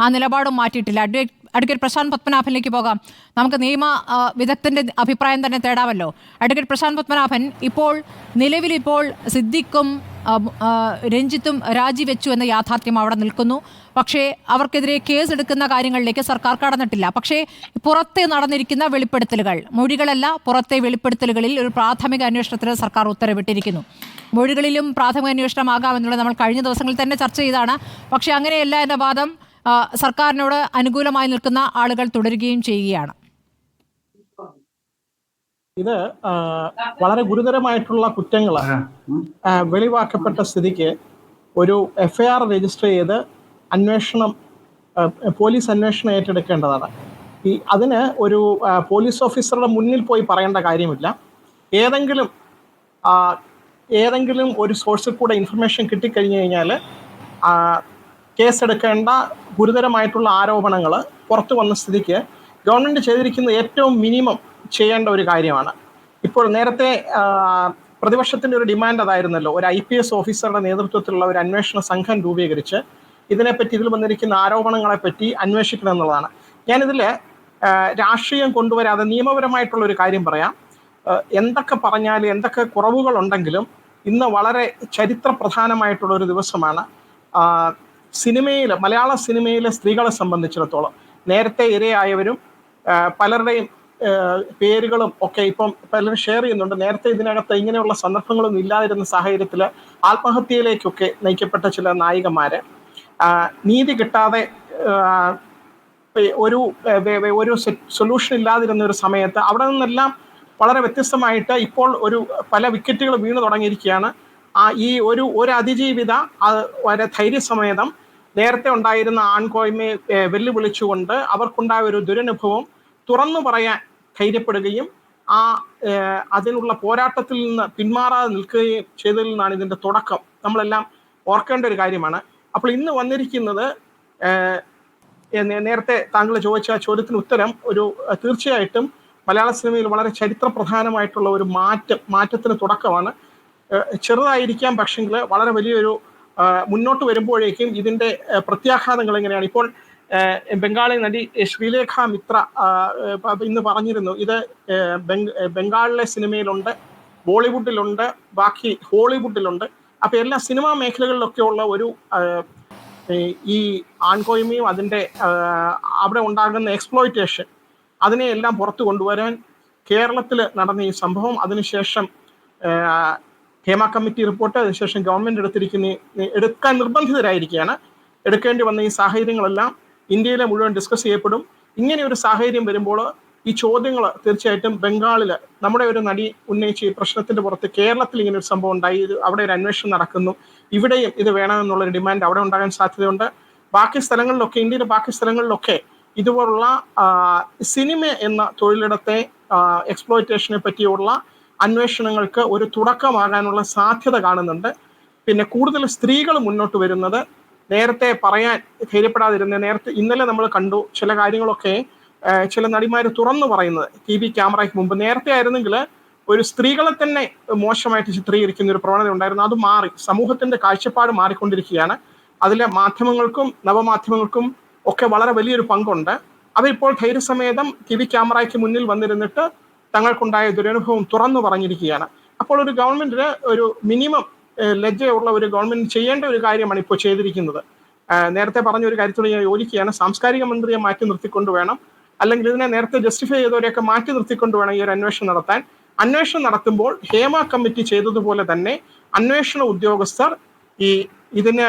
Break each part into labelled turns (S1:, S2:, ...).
S1: ആ നിലപാടും മാറ്റിയിട്ടില്ല. അഡ്വക്കേറ്റ് അഡ്വക്കേറ്റ് പ്രശാന്ത് പത്മനാഭനിലേക്ക് പോകാം. നമുക്ക് നിയമ വിദഗ്ധന്റെ അഭിപ്രായം തന്നെ തേടാമല്ലോ. അഡ്വക്കേറ്റ് പ്രശാന്ത് പത്മനാഭൻ ഇപ്പോൾ നിലവിലിപ്പോൾ സിദ്ദിഖും രഞ്ജിത്തും രാജിവെച്ചു എന്ന യാഥാർത്ഥ്യം അവിടെ നിൽക്കുന്നു. പക്ഷേ അവർക്കെതിരെ കേസ് എടുക്കുന്ന കാര്യങ്ങളിലേക്ക് സർക്കാർ കടന്നിട്ടില്ല. പക്ഷേ പുറത്തെ നടന്നിരിക്കുന്ന വെളിപ്പെടുത്തലുകൾ മൊഴികളല്ല പുറത്തെ വെളിപ്പെടുത്തലുകളിൽ ഒരു പ്രാഥമിക അന്വേഷണത്തിന് സർക്കാർ ഉത്തരവിട്ടിരിക്കുന്നു. മൊഴികളിലും പ്രാഥമിക അന്വേഷണമാകാമെന്നുള്ളത് നമ്മൾ കഴിഞ്ഞ ദിവസങ്ങളിൽ തന്നെ ചർച്ച ചെയ്താണ് പക്ഷേ അങ്ങനെയല്ല എന്ന വാദം സർക്കാരിനോട് അനുകൂലമായി നിൽക്കുന്ന ആളുകൾ തുടരുകയും ചെയ്യുകയാണ്.
S2: ഇത് വളരെ ഗുരുതരമായിട്ടുള്ള കുറ്റങ്ങൾ വെളിവാക്കപ്പെട്ട സ്ഥിതിക്ക് ഒരു എഫ്ഐആർ രജിസ്റ്റർ ചെയ്ത് അന്വേഷണം പോലീസ് അന്വേഷണം ഏറ്റെടുക്കേണ്ടതാണ്. ഈ അതിന് ഒരു പോലീസ് ഓഫീസറുടെ മുന്നിൽ പോയി പറയേണ്ട കാര്യമില്ല. ഏതെങ്കിലും ഏതെങ്കിലും ഒരു സോഴ്സിൽ കൂടെ ഇൻഫർമേഷൻ കിട്ടിക്കഴിഞ്ഞു കഴിഞ്ഞാൽ കേസെടുക്കേണ്ട ഗുരുതരമായിട്ടുള്ള ആരോപണങ്ങൾ പുറത്തു വന്ന സ്ഥിതിക്ക് ഗവൺമെന്റ് ചെയ്തിരിക്കുന്ന ഏറ്റവും മിനിമം ചെയ്യേണ്ട ഒരു കാര്യമാണ്. ഇപ്പോൾ നേരത്തെ പ്രതിപക്ഷത്തിന്റെ ഒരു ഡിമാൻഡ് അതായിരുന്നല്ലോ ഒരു ഐ പി എസ് ഓഫീസറുടെ നേതൃത്വത്തിലുള്ള ഒരു അന്വേഷണ സംഘം രൂപീകരിച്ച് ഇതിനെപ്പറ്റി ഇതിൽ വന്നിരിക്കുന്ന ആരോപണങ്ങളെ പറ്റി അന്വേഷിക്കണം എന്നുള്ളതാണ്. ഞാനിതിൽ രാഷ്ട്രീയം കൊണ്ടുവരാതെ നിയമപരമായിട്ടുള്ള ഒരു കാര്യം പറയാം. എന്തൊക്കെ പറഞ്ഞാലും എന്തൊക്കെ കുറവുകളുണ്ടെങ്കിലും ഇന്ന് വളരെ ചരിത്ര പ്രധാനമായിട്ടുള്ള ഒരു ദിവസമാണ്. സിനിമയിൽ മലയാള സിനിമയിലെ സ്ത്രീകളെ സംബന്ധിച്ചിടത്തോളം നേരത്തെ ഇരയായവരും പലരുടെയും പേരുകളും ഒക്കെ ഇപ്പം പലരും ഷെയർ ചെയ്യുന്നുണ്ട്. നേരത്തെ ഇതിനകത്ത് ഇങ്ങനെയുള്ള സന്ദർഭങ്ങളൊന്നും ഇല്ലാതിരുന്ന സാഹചര്യത്തിൽ ആത്മഹത്യയിലേക്കൊക്കെ നയിക്കപ്പെട്ട ചില നായികമാര് നീതി കിട്ടാതെ ഒരു ഒരു സൊല്യൂഷൻ ഇല്ലാതിരുന്ന ഒരു സമയത്ത് അവിടെ നിന്നെല്ലാം വളരെ വ്യത്യസ്തമായിട്ട് ഇപ്പോൾ ഒരു പല വിക്കറ്റുകൾ വീണു തുടങ്ങിയിരിക്കുകയാണ്. ആ ഈ ഒരു ഒരു അതിജീവിത വളരെ ധൈര്യസമേതം നേരത്തെ ഉണ്ടായിരുന്ന ആൺകോയ്മയെ വെല്ലുവിളിച്ചുകൊണ്ട് അവർക്കുണ്ടായ ഒരു ദുരനുഭവം തുറന്നു പറയാൻ ധൈര്യപ്പെടുകയും ആ അതിനുള്ള പോരാട്ടത്തിൽ നിന്ന് പിന്മാറാതെ നിൽക്കുകയും ചെയ്തതിൽ നിന്നാണ് ഇതിന്റെ തുടക്കം. നമ്മളെല്ലാം ഓർക്കേണ്ട ഒരു കാര്യമാണ്. അപ്പോൾ ഇന്ന് വന്നിരിക്കുന്നത് നേരത്തെ താങ്കൾ ചോദിച്ച ചോദ്യത്തിന് ഉത്തരം ഒരു തീർച്ചയായിട്ടും മലയാള സിനിമയിൽ വളരെ ചരിത്ര പ്രധാനമായിട്ടുള്ള ഒരു മാറ്റം മാറ്റത്തിന് തുടക്കമാണ്. ചെറുതായിരിക്കാം പക്ഷെങ്കിൽ വളരെ വലിയൊരു മുന്നോട്ട് വരുമ്പോഴേക്കും ഇതിന്റെ പ്രത്യാഘാതങ്ങൾ എങ്ങനെയാണ്? ഇപ്പോൾ ബംഗാളി നടി ശ്രീലേഖ മിത്ര ഇന്ന് പറഞ്ഞിരുന്നു ഇത് ബംഗാളിലെ സിനിമയിലുണ്ട് ബോളിവുഡിലുണ്ട് ബാക്കി ഹോളിവുഡിലുണ്ട്. അപ്പൊ എല്ലാ സിനിമാ മേഖലകളിലൊക്കെ ഉള്ള ഒരു ഈ- ആൺകോയ്മയും അതിന്റെ അവിടെ ഉണ്ടാകുന്ന എക്സ്പ്ലോയിറ്റേഷൻ അതിനെയെല്ലാം പുറത്തു കൊണ്ടുവരാൻ കേരളത്തിൽ നടന്ന ഈ സംഭവം അതിനുശേഷം ഹേമ കമ്മിറ്റി റിപ്പോർട്ട്. അതിനുശേഷം ഗവൺമെന്റ് എടുത്തിരിക്കുന്ന എടുക്കാൻ നിർബന്ധിതരായിരിക്കുകയാണ്. എടുക്കേണ്ടി വന്ന ഈ സാഹചര്യങ്ങളെല്ലാം ഇന്ത്യയിലെ മുഴുവൻ ഡിസ്കസ് ചെയ്യപ്പെടും. ഇങ്ങനെ ഒരു സാഹചര്യം വരുമ്പോൾ ഈ ചോദ്യങ്ങൾ തീർച്ചയായിട്ടും ബംഗാളിൽ നമ്മുടെ ഒരു നടി ഉന്നയിച്ച ഈ പ്രശ്നത്തിന്റെ പുറത്ത് കേരളത്തിൽ ഇങ്ങനെ ഒരു സംഭവം ഉണ്ടായി. ഇത് അവിടെ ഒരു അന്വേഷണം നടക്കുന്നു. ഇവിടെയും ഇത് വേണമെന്നുള്ളൊരു ഡിമാൻഡ് അവിടെ ഉണ്ടാകാൻ സാധ്യതയുണ്ട്. ബാക്കി സ്ഥലങ്ങളിലൊക്കെ ഇന്ത്യയിലെ ബാക്കി സ്ഥലങ്ങളിലൊക്കെ ഇതുപോലുള്ള സിനിമ എന്ന തൊഴിലിടത്തെ എക്സ്പ്ലോയിറ്റേഷനെ പറ്റിയുള്ള അന്വേഷണങ്ങൾക്ക് ഒരു തുടക്കമാകാനുള്ള സാധ്യത കാണുന്നുണ്ട്. പിന്നെ കൂടുതൽ സ്ത്രീകൾ മുന്നോട്ട് വരുന്നത് നേരത്തെ പറയാൻ ധൈര്യപ്പെടാതിരുന്ന നേരത്തെ ഇന്നലെ നമ്മൾ കണ്ടു ചില കാര്യങ്ങളൊക്കെ ചില നടിമാർ തുറന്നു പറയുന്നത്. ടി വി ക്യാമറയ്ക്ക് മുമ്പ് നേരത്തെ ആയിരുന്നെങ്കിൽ ഒരു സ്ത്രീകളെ തന്നെ മോശമായിട്ട് ചിത്രീകരിക്കുന്ന ഒരു പ്രവണത ഉണ്ടായിരുന്നു. അത് മാറി സമൂഹത്തിന്റെ കാഴ്ചപ്പാട് മാറിക്കൊണ്ടിരിക്കുകയാണ്. അതിലെ മാധ്യമങ്ങൾക്കും നവമാധ്യമങ്ങൾക്കും ഒക്കെ വളരെ വലിയൊരു പങ്കുണ്ട്. അവരിപ്പോൾ ധൈര്യസമേതം ടി വി ക്യാമറയ്ക്ക് മുന്നിൽ വന്നിരുന്നിട്ട് തങ്ങൾക്കുണ്ടായ ദുരനുഭവം തുറന്നു പറഞ്ഞിരിക്കുകയാണ്. അപ്പോൾ ഒരു ഗവൺമെന്റിന് ഒരു മിനിമം ലജ്ജയുള്ള ഒരു ഗവൺമെന്റ് ചെയ്യേണ്ട ഒരു കാര്യമാണ് ഇപ്പോൾ ചെയ്തിരിക്കുന്നത്. നേരത്തെ പറഞ്ഞ ഒരു കാര്യത്തോട് ഞാൻ യോജിക്കുകയാണ്. സാംസ്കാരിക മന്ത്രിയെ മാറ്റി നിർത്തിക്കൊണ്ട് വേണം. അല്ലെങ്കിൽ ഇതിനെ നേരത്തെ ജസ്റ്റിഫൈ ചെയ്തവരെയൊക്കെ മാറ്റി നിർത്തിക്കൊണ്ട് വേണം ഈ ഒരു അന്വേഷണം നടത്താൻ. അന്വേഷണം നടത്തുമ്പോൾ ഹേമ കമ്മിറ്റി ചെയ്തതുപോലെ തന്നെ അന്വേഷണ ഉദ്യോഗസ്ഥർ ഈ ഇതിന്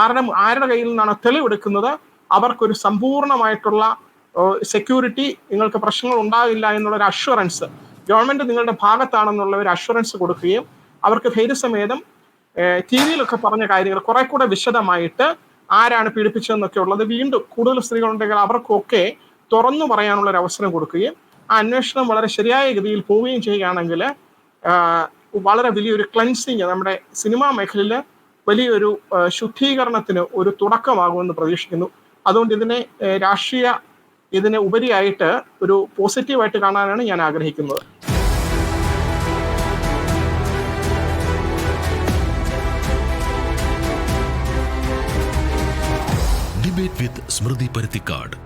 S2: ആരുടെ ആരുടെ കയ്യിൽ നിന്നാണ് തെളിവെടുക്കുന്നത് അവർക്കൊരു സമ്പൂർണമായിട്ടുള്ള സെക്യൂരിറ്റി നിങ്ങൾക്ക് പ്രശ്നങ്ങൾ ഉണ്ടാകില്ല എന്നുള്ള ഒരു അഷുറൻസ് ഗവൺമെന്റ് നിങ്ങളുടെ ഭാഗത്താണെന്നുള്ള ഒരു അഷുറൻസ് കൊടുക്കുകയും അവർക്ക് ധൈര്യസമേതം ടി വിയിലൊക്കെ പറഞ്ഞ കാര്യങ്ങൾ കുറെ കൂടെ വിശദമായിട്ട് ആരാണ് പീഡിപ്പിച്ചതെന്നൊക്കെ ഉള്ളത് വീണ്ടും കൂടുതൽ സ്ത്രീകളുണ്ടെങ്കിൽ അവർക്കൊക്കെ തുറന്നു പറയാനുള്ള ഒരു അവസരം കൊടുക്കുകയും ആ അന്വേഷണം വളരെ ശരിയായ ഗതിയിൽ പോവുകയും ചെയ്യുകയാണെങ്കിൽ വളരെ വലിയൊരു ക്ലൻസിങ് നമ്മുടെ സിനിമാ മേഖലയിൽ വലിയൊരു ശുദ്ധീകരണത്തിന് ഒരു തുടക്കമാകുമെന്ന് പ്രതീക്ഷിക്കുന്നു. അതുകൊണ്ട് ഇതിനെ രാഷ്ട്രീയ ഇതിന് ഉപരിയായിട്ട് ഒരു പോസിറ്റീവായിട്ട് കാണാനാണ് ഞാൻ ആഗ്രഹിക്കുന്നത്.
S3: ഡിബേറ്റ് വിത്ത് സ്മൃതി പരുത്തിക്കാട്